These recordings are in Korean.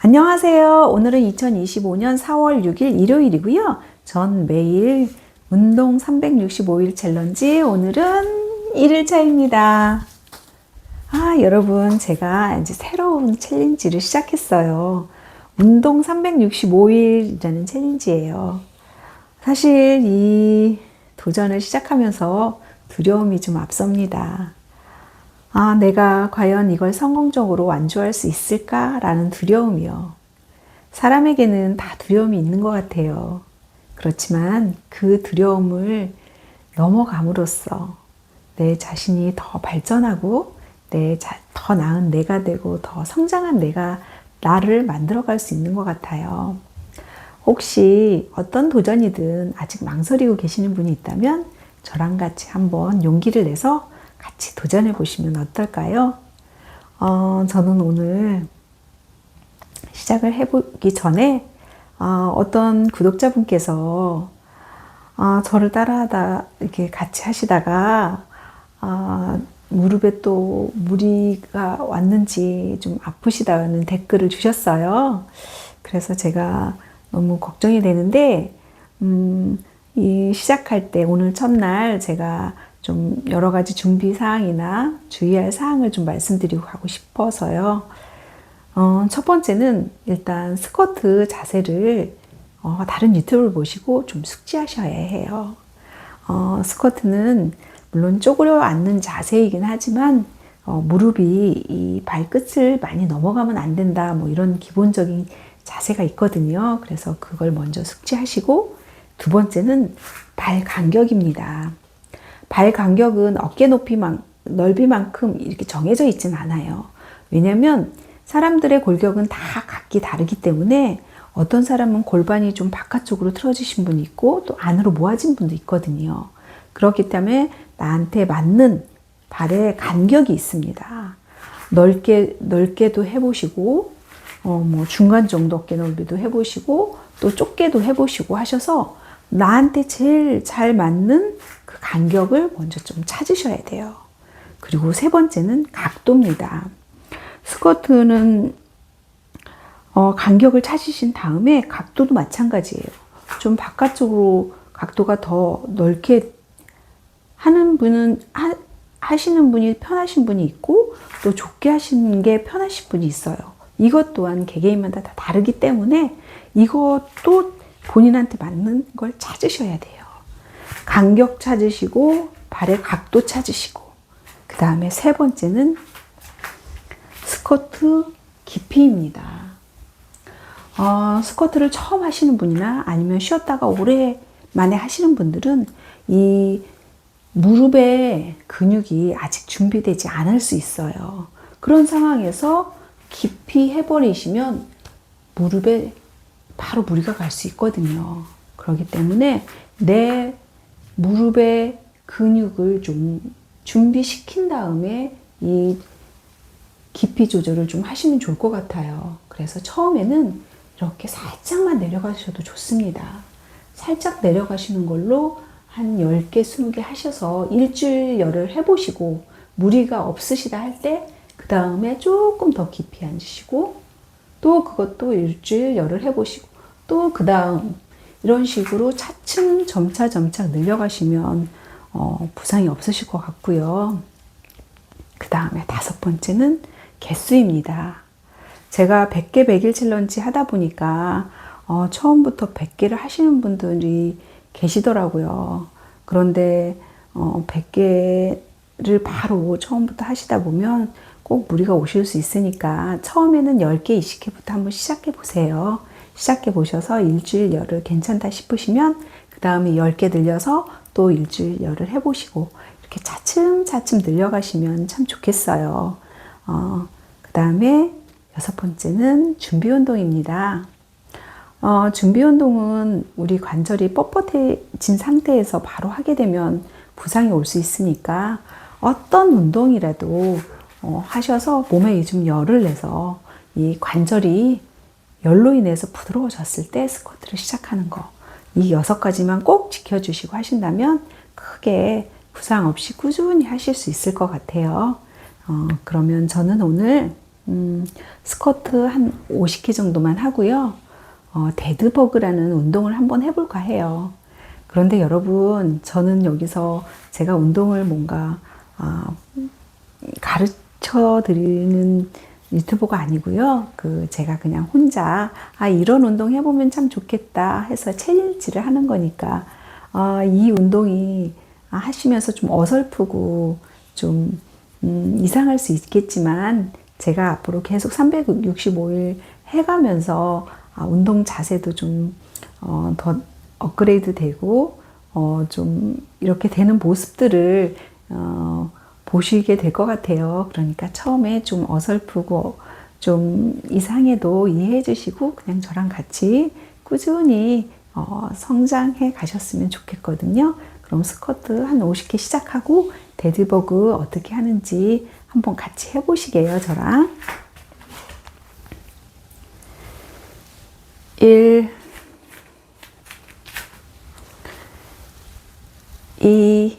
안녕하세요. 오늘은 2025년 4월 6일 일요일이고요. 전 매일 운동 365일 챌린지 오늘은 1일차입니다. 아, 여러분, 제가 이제 새로운 챌린지를 시작했어요. 운동 365일이라는 챌린지예요. 사실 이 도전을 시작하면서 두려움이 좀 앞섭니다. 아, 내가 과연 이걸 성공적으로 완주할 수 있을까라는 두려움이요. 사람에게는 다 두려움이 있는 것 같아요. 그렇지만 그 두려움을 넘어감으로써 내 자신이 더 발전하고 내 더 나은 내가 되고 더 성장한 내가 나를 만들어갈 수 있는 것 같아요. 혹시 어떤 도전이든 아직 망설이고 계시는 분이 있다면 저랑 같이 한번 용기를 내서 같이 도전해 보시면 어떨까요? 어, 저는 오늘 시작을 해보기 전에 어, 어떤 구독자분께서 어, 저를 따라하다 이렇게 같이 하시다가 어, 무릎에 또 무리가 왔는지 좀 아프시다는 댓글을 주셨어요. 그래서 제가 너무 걱정이 되는데 음, 이 시작할 때 오늘 첫날 제가 좀 여러 가지 준비 사항이나 주의할 사항을 좀 말씀드리고 가고 싶어서요. 어, 첫 번째는 일단 스쿼트 자세를 어, 다른 유튜브를 보시고 좀 숙지하셔야 해요. 어, 스쿼트는 물론 쪼그려 앉는 자세이긴 하지만 어, 무릎이 이 발끝을 많이 넘어가면 안 된다. 뭐 이런 기본적인 자세가 있거든요. 그래서 그걸 먼저 숙지하시고 두 번째는 발 간격입니다. 발 간격은 어깨 높이만 넓이만큼 이렇게 정해져 있진 않아요. 왜냐하면 사람들의 골격은 다 각기 다르기 때문에 어떤 사람은 골반이 좀 바깥쪽으로 틀어지신 분이 있고 또 안으로 모아진 분도 있거든요. 그렇기 때문에 나한테 맞는 발의 간격이 있습니다. 넓게 넓게도 해보시고 어 뭐 중간 정도 어깨 넓이도 해보시고 또 좁게도 해보시고 하셔서 나한테 제일 잘 맞는 그 간격을 먼저 좀 찾으셔야 돼요. 그리고 세 번째는 각도입니다. 스쿼트는 어, 간격을 찾으신 다음에 각도도 마찬가지예요. 좀 바깥쪽으로 각도가 더 넓게 하는 분은 하, 하시는 분이 편하신 분이 있고 또 좁게 하시는 게 편하신 분이 있어요. 이것 또한 개개인마다 다 다르기 때문에 이것도 본인한테 맞는 걸 찾으셔야 돼요. 간격 찾으시고 발의 각도 찾으시고 그 다음에 세 번째는 스쿼트 깊이입니다. 어, 스쿼트를 처음 하시는 분이나 아니면 쉬었다가 오래 만에 하시는 분들은 이 무릎의 근육이 아직 준비되지 않을 수 있어요. 그런 상황에서 깊이 해버리시면 무릎에 바로 무리가 갈 수 있거든요. 그렇기 때문에 내 무릎의 근육을 좀 준비시킨 다음에 이 깊이 조절을 좀 하시면 좋을 것 같아요. 그래서 처음에는 이렇게 살짝만 내려가셔도 좋습니다. 살짝 내려가시는 걸로 한 10개, 20개 하셔서 일주일 열을 해보시고 무리가 없으시다 할 때 그 다음에 조금 더 깊이 앉으시고 또 그것도 일주일 열을 해보시고 또 그 다음 이런 식으로 차츰 점차 점차 늘려가시면 어, 부상이 없으실 것 같고요. 그 다음에 다섯 번째는 개수입니다. 제가 100개 100일 챌린지 하다 보니까 어, 처음부터 100개를 하시는 분들이 계시더라고요. 그런데 어, 100개를 바로 처음부터 하시다 보면 꼭 무리가 오실 수 있으니까 처음에는 10개, 20개부터 한번 시작해 보세요. 시작해 보셔서 일주일 열을 괜찮다 싶으시면 그 다음에 10개 늘려서 또 일주일 열을 해보시고 이렇게 차츰차츰 늘려가시면 참 좋겠어요. 어, 그 다음에 여섯 번째는 준비 운동입니다. 어, 준비 운동은 우리 관절이 뻣뻣해진 상태에서 바로 하게 되면 부상이 올 수 있으니까 어떤 운동이라도 어, 하셔서 몸에 좀 열을 내서 이 관절이 열로 인해서 부드러워졌을 때 스쿼트를 시작하는 거. 이 여섯 가지만 꼭 지켜주시고 하신다면 크게 부상 없이 꾸준히 하실 수 있을 것 같아요. 어, 그러면 저는 오늘 음, 스쿼트 한 50개 정도만 하고요. 어, 데드버그라는 운동을 한번 해볼까 해요. 그런데 여러분, 저는 여기서 제가 운동을 뭔가 아, 가르쳐 드리는 유튜버가 아니고요. 그 제가 그냥 혼자 아 이런 운동 해보면 참 좋겠다 해서 챌린지를 하는 거니까 아, 이 운동이 아, 하시면서 좀 어설프고 좀 음, 이상할 수 있겠지만 제가 앞으로 계속 365일 해가면서 아, 운동 자세도 좀 어, 더 업그레이드 되고 어, 좀 이렇게 되는 모습들을 어, 보시게 될 것 같아요. 그러니까 처음에 좀 어설프고 좀 이상해도 이해해 주시고 그냥 저랑 같이 꾸준히 어, 성장해 가셨으면 좋겠거든요. 그럼 스쿼트 한 50개 시작하고 데드버그 어떻게 하는지 한번 같이 해보시게요, 저랑. 1, 2,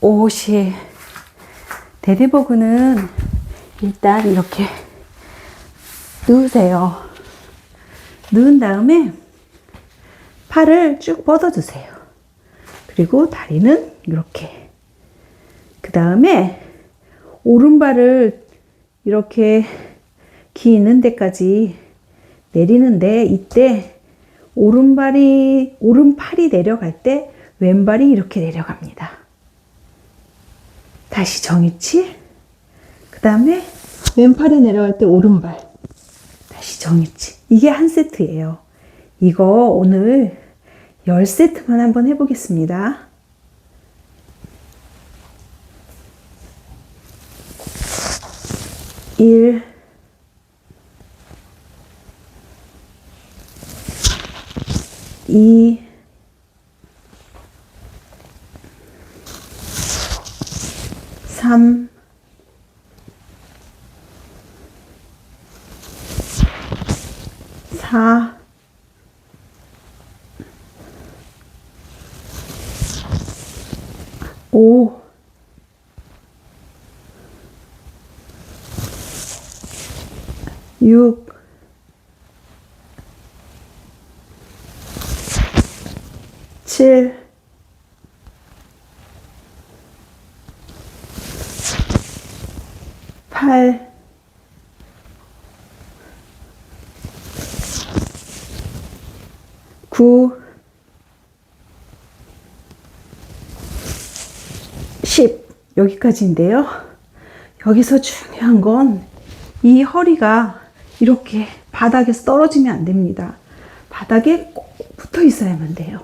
50. 데드버그는 일단 이렇게 넣으세요. 넣은 다음에 팔을 쭉 뻗어주세요. 그리고 다리는 이렇게. 그 다음에 오른발을 이렇게 기 있는 데까지 내리는데 이때 오른발이 오른팔이 내려갈 때 왼발이 이렇게 내려갑니다. 다시 정위치. 그 다음에 왼팔이 내려갈 때 오른발. 다시 정위치. 이게 한 세트예요. 이거 오늘 10세트만 한번 해보겠습니다. 일, 이, 3 4 5 6 7 9, 10 여기까지인데요. 여기서 중요한 건 이 허리가 이렇게 바닥에서 떨어지면 안 됩니다. 바닥에 꼭 붙어 있어야만 돼요.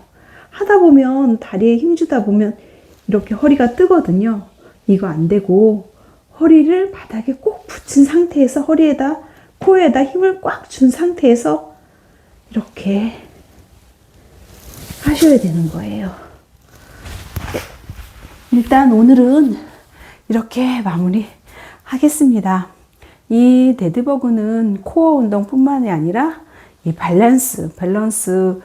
하다 보면 다리에 힘주다 보면 이렇게 허리가 뜨거든요. 이거 안 되고 허리를 바닥에 꼭 붙인 상태에서 허리에다 코에다 힘을 꽉 준 상태에서 이렇게 하셔야 되는 거예요. 일단 오늘은 이렇게 마무리 하겠습니다. 이 데드버그는 코어 운동뿐만이 아니라 이 밸런스, 밸런스에도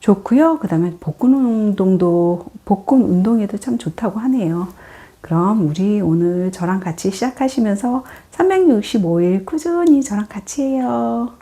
좋고요. 그 다음에 복근 운동도, 복근 운동에도 참 좋다고 하네요. 그럼 우리 오늘 저랑 같이 시작하시면서 365일 꾸준히 저랑 같이 해요.